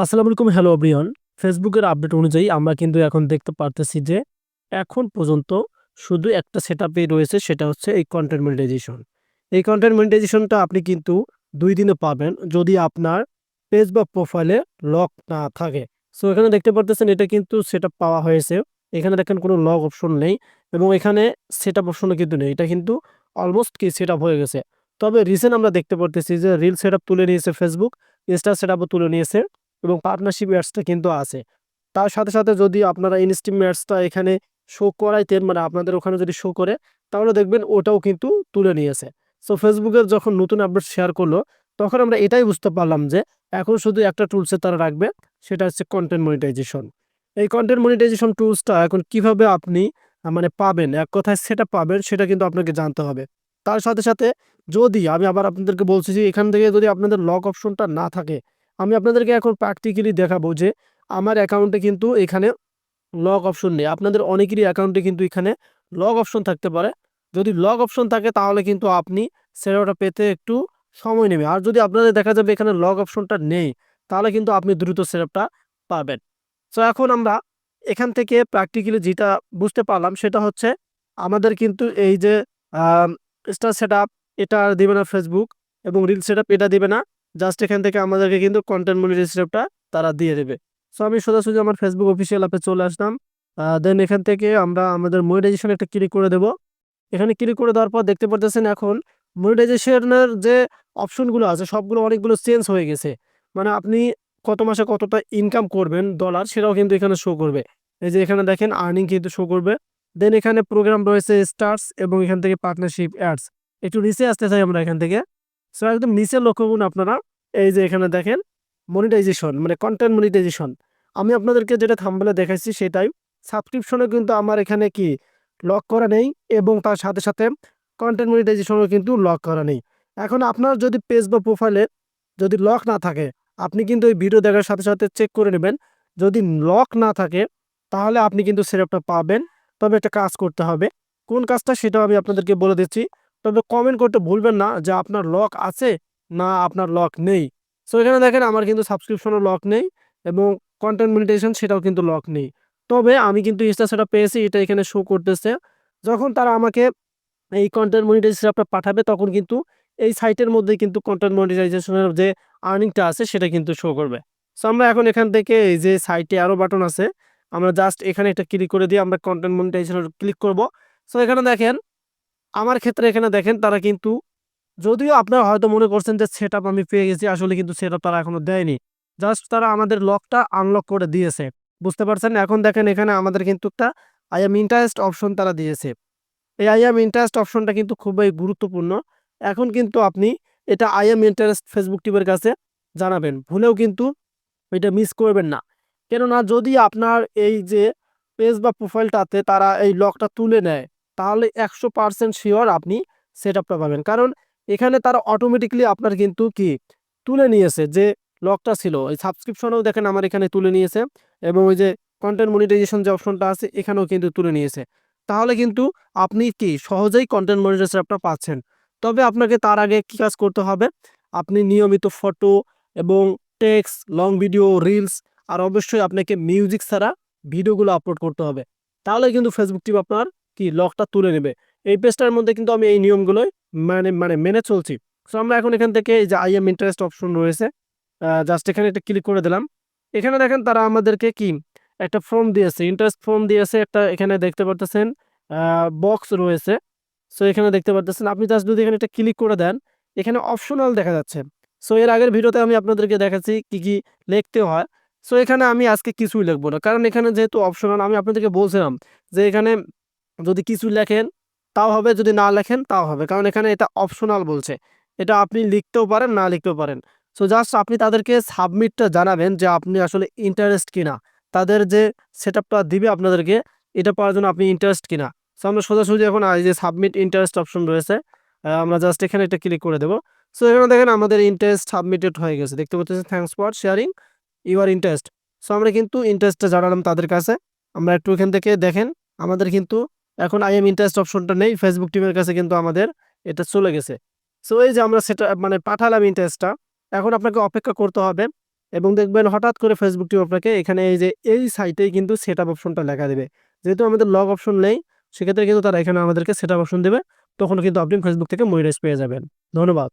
আসসালামু আলাইকুম, hello everyone. ফেসবুকের আপডেট অনুযায়ী আমরা কিন্তু এখন দেখতে পারতেছি যে এখন পর্যন্ত শুধু একটা সেট রয়েছে, সেটা হচ্ছে এই কন্টেন্ট মনিটাইজেশন এই কন্টেন্ট মনিটাইজেশনটা আপনি কিন্তু দুই দিনে পাবেন যদি আপনার পেজ বা প্রোফাইলে লক না থাকে। সো এখানে দেখতে পারতেছেন এটা কিন্তু সেট পাওয়া হয়েছে। এখানে দেখেন কোনো লক অপশন নেই এবং এখানে সেট আপ অপশনও কিন্তু নেই। এটা কিন্তু অলমোস্ট কি সেট হয়ে গেছে। তবে রিসেন্ট আমরা দেখতে পারতেছি যে রিল সেট তুলে নিয়েছে ফেসবুক ইনস্টা সেট তুলে নিয়েছে। এবং পার্টনারশিপ অ্যাডসটা কিন্তু আছে। তার সাথে সাথে যদি আপনারা ইনস্টিম অ্যাডসটা এখানে শো করাইতেন মানে আপনাদের ওখানে যদি শো করে, তাহলে দেখবেন ওটাও কিন্তু তুলে নিয়েছে। সো ফেসবুকের যখন নতুন আপডেট শেয়ার করল, তখন আমরা এটাই বুঝতে পারলাম যে, এখন শুধু একটা টুলসে তারা রাখবে, সেটা হচ্ছে কন্টেন্ট মনিটাইজেশন এই কন্টেন্ট মনিটাইজেশন টুলসটা এখন কীভাবে আপনি মানে পাবেন, এক কথায় সেটা পাবেন, সেটা কিন্তু আপনাকে জানতে হবে। তার সাথে সাথে যদি, আমি আবার আপনাদেরকে বলছি যে, এখান থেকে যদি আপনাদের লক অপশনটা না থাকে আমি আপনাদেরকে এখন প্র্যাকটিক্যালি দেখাবো যে আমার অ্যাকাউন্টে কিন্তু এখানে লক অপশন নেই। আপনাদের অনেকেরই অ্যাকাউন্টে কিন্তু এখানে লক অপশন থাকতে পারে। যদি লক অপশন থাকে, তাহলে কিন্তু আপনি সেটাটা পেতে একটু সময় নেবে আর যদি আপনাদের দেখা যাবে এখানে লক অপশনটা নেই, তাহলে কিন্তু আপনি দ্রুত সেটআপটা পাবেন। সো এখন আমরা এখান থেকে প্র্যাকটিক্যালি যেটা বুঝতে পারলাম, সেটা হচ্ছে আমাদের কিন্তু এই যে স্টার সেট এটা দিবে না ফেসবুক এবং রিল সেট এটা দেবে না জাস্ট এখান থেকে আমাদেরকে কিন্তু কন্টেন্ট মনিটাইজেশনটা তারা দিয়ে দেবে। সো আমি সোজাসুজি আমার ফেসবুক অফিসিয়াল অ্যাপে চলে আসলাম। দেন এখান থেকে আমরা আমাদের মনিটাইজেশন একটা ক্লিক করে দেব। এখানে ক্লিক করে দেওয়ার পর দেখতে পারতেছেন এখন মনিটাইজেশনের যে অপশনগুলো আছে, সবগুলো অনেকগুলো চেঞ্জ হয়ে গেছে। মানে আপনি কত মাসে কতটা ইনকাম করবেন ডলার সেটাও কিন্তু এখানে শো করবে। এই যে এখানে দেখেন আর্নিং কিন্তু শো করবে। দেন এখানে প্রোগ্রাম রয়েছে স্টার্স এবং এখান থেকে পার্টনারশিপ অ্যাডস একটু নিচে আসতে চাই আমরা এখান থেকে। সো একদম নিচে লক্ষ্য করুন আপনারা এই যে এখানে দেখেন মনিটাইজেশন মানে কন্টেন্ট মনিটাইজেশন আমি আপনাদেরকে যেটা থাম্বলে দেখাইছি সেটাই। সাবস্ক্রিপশনে কিন্তু আমার এখানে কি লক করা নেই এবং তার সাথে সাথে কন্টেন্ট মনিটাইজেশনও কিন্তু লক করা নেই। এখন আপনার যদি পেজ বা প্রোফাইলে যদি লক না থাকে, আপনি কিন্তু এই ভিডিও দেখার সাথে সাথে চেক করে নেবেন। যদি লক না থাকে, তাহলে আপনি কিন্তু সেটআপটা পাবেন। তবে একটা কাজ করতে হবে। কোন কাজটা সেটাও আমি আপনাদেরকে বলে দিচ্ছি। তবে কমেন্ট করতে ভুলবেন না যে আপনার লক আছে না আপনার লক নেই। সো এখানে দেখেন আমার কিন্তু সাবস্ক্রিপশনও লক নেই এবং কন্টেন্ট মনিটাইজেশন সেটাও কিন্তু লক নেই। তবে আমি কিন্তু ইনস্টা সেটা পেয়েছি, এটা এখানে শো করতেছে। যখন তারা আমাকে এই কন্টেন্ট মনিটাইজেশনটা পাঠাবে, তখন কিন্তু এই সাইটের মধ্যে কিন্তু কন্টেন্ট মনিটাইজেশনের যে আর্নিংটা আছে, সেটা কিন্তু শো করবে। সো আমরা এখন এখান থেকে এই যে সাইটে আরও বাটন আছে, আমরা জাস্ট এখানে একটা ক্লিক করে দিয়ে আমরা কন্টেন্ট মনিটাইজেশন ক্লিক করব। সো এখানে দেখেন আমার ক্ষেত্রে এখানে দেখেন তারা কিন্তু যদিও আপনারা হয়তো মনে করছেন যে সেট আমি পেয়ে গেছি, আসলে কিন্তু সেট তারা এখনও দেয়নি। জাস্ট তারা আমাদের লকটা আনলক করে দিয়েছে। বুঝতে পারছেন? এখন দেখেন এখানে আমাদের কিন্তু একটা আই এম ইন্টারেস্ট অপশন তারা দিয়েছে। এই আই এম ইন্টারেস্ট অপশনটা কিন্তু খুবই গুরুত্বপূর্ণ। এখন কিন্তু আপনি এটা আই এম ইন্টারেস্ট ফেসবুক টিমের কাছে জানাবেন। ভুলেও কিন্তু এটা মিস করবেন না। কেননা যদি আপনার এই যে পেজ বা প্রোফাইলটাতে তারা এই লকটা তুলে নেয় তাহলে একশো পার্সেন্ট শিওর আপনি সেট আপটা পাবেন। কারণ এখানে তারা অটোমেটিকলি আপনার কিন্তু কি তুলে নিয়েছে যে লকটা ছিল। ওই সাবস্ক্রিপশনেও দেখেন আমার এখানে তুলে নিয়েছে এবং ওই যে কন্টেন্ট মনিটাইজেশন যে অপশনটা আছে, এখানেও কিন্তু তুলে নিয়েছে। তাহলে কিন্তু আপনি কি সহজেই কন্টেন্ট মনিটাইজেশন আপটা পাচ্ছেন। তবে আপনাকে তার আগে কি কাজ করতে হবে? আপনি নিয়মিত ফটো এবং টেক্স লং ভিডিও রিলস আর অবশ্যই আপনাকে মিউজিক ছাড়া ভিডিওগুলো আপলোড করতে হবে। তাহলে কিন্তু ফেসবুক টিম আপনার কি লকটা তুলে নেবে। এই পেজটার মধ্যে কিন্তু আমি এই নিয়মগুলোই মানে মানে মেনে চলছি। সো আমরা এখন এখান থেকে এই যে আই এম ইন্টারেস্ট অপশন রয়েছে জাস্ট এখানে একটা ক্লিক করে দিলাম। এখানে দেখেন তারা আমাদেরকে কি, একটা ফর্ম দিয়েছে ইন্টারেস্ট ফর্ম দিয়েছে, একটা এখানে দেখতে পারতেছেন বক্স রয়েছে। সো এখানে দেখতে পারতেছেন, আপনি জাস্ট যদি এখানে একটা ক্লিক করে দেন, এখানে অপশনাল দেখা যাচ্ছে। সো এর আগের ভিডিওতে আমি আপনাদেরকে দেখাচ্ছি কি কি লিখতে হয়। সো এখানে আমি আজকে কিছুই লিখব না, কারণ এখানে যেহেতু অপশনাল আমি আপনাদেরকে বলছিলাম যে এখানে যদি কিছু লেখেন, তাও হবে, যদি না লেখেন, তাও হবে। কারণ এখানে এটা অপশনাল বলছে। এটা আপনি লিখতেও পারেন, না লিখতেও পারেন। সো জাস্ট আপনি তাদেরকে সাবমিটটা জানাবেন যে আপনি আসলে ইন্টারেস্ট কিনা। তাদের যে সেট আপটা দিবে আপনাদেরকে, এটা পাওয়ার জন্য আপনি ইন্টারেস্ট কিনা। সো আমরা সোজাসুজি এখন এই যে সাবমিট ইন্টারেস্ট অপশন রয়েছে আমরা জাস্ট এখানে এটা ক্লিক করে দেবো। সো এখানে দেখেন আমাদের ইন্টারেস্ট সাবমিটেড হয়ে গেছে। দেখতে পাচ্ছি thanks for sharing your interest so আমরা কিন্তু ইন্টারেস্টটা জানালাম তাদের কাছে। আমরা একটু এখান থেকে দেখেন, আমাদের কিন্তু এখন আই এম ইন্টারেস্ট অপশনটা নেই ফেসবুক টিমের কাছে কিন্তু আমাদের এটা চলে গেছে। সো এই যে আমরা সেটা মানে পাঠালাম ইন্টারেস্টটা এখন আপনাকে অপেক্ষা করতে হবে এবং দেখবেন হঠাৎ করে ফেসবুক টিম আপনাকে এখানে এই যে, এই সাইটেই কিন্তু সেট আপ অপশনটা লেখা দেবে। যেহেতু আমাদের লগ অপশন নেই, সেক্ষেত্রে কিন্তু তারা এখানে আমাদেরকে সেট আপ অপশন দেবে তখন কিন্তু আপনি ফেসবুক থেকে মনিটাইজ পেয়ে যাবেন। ধন্যবাদ।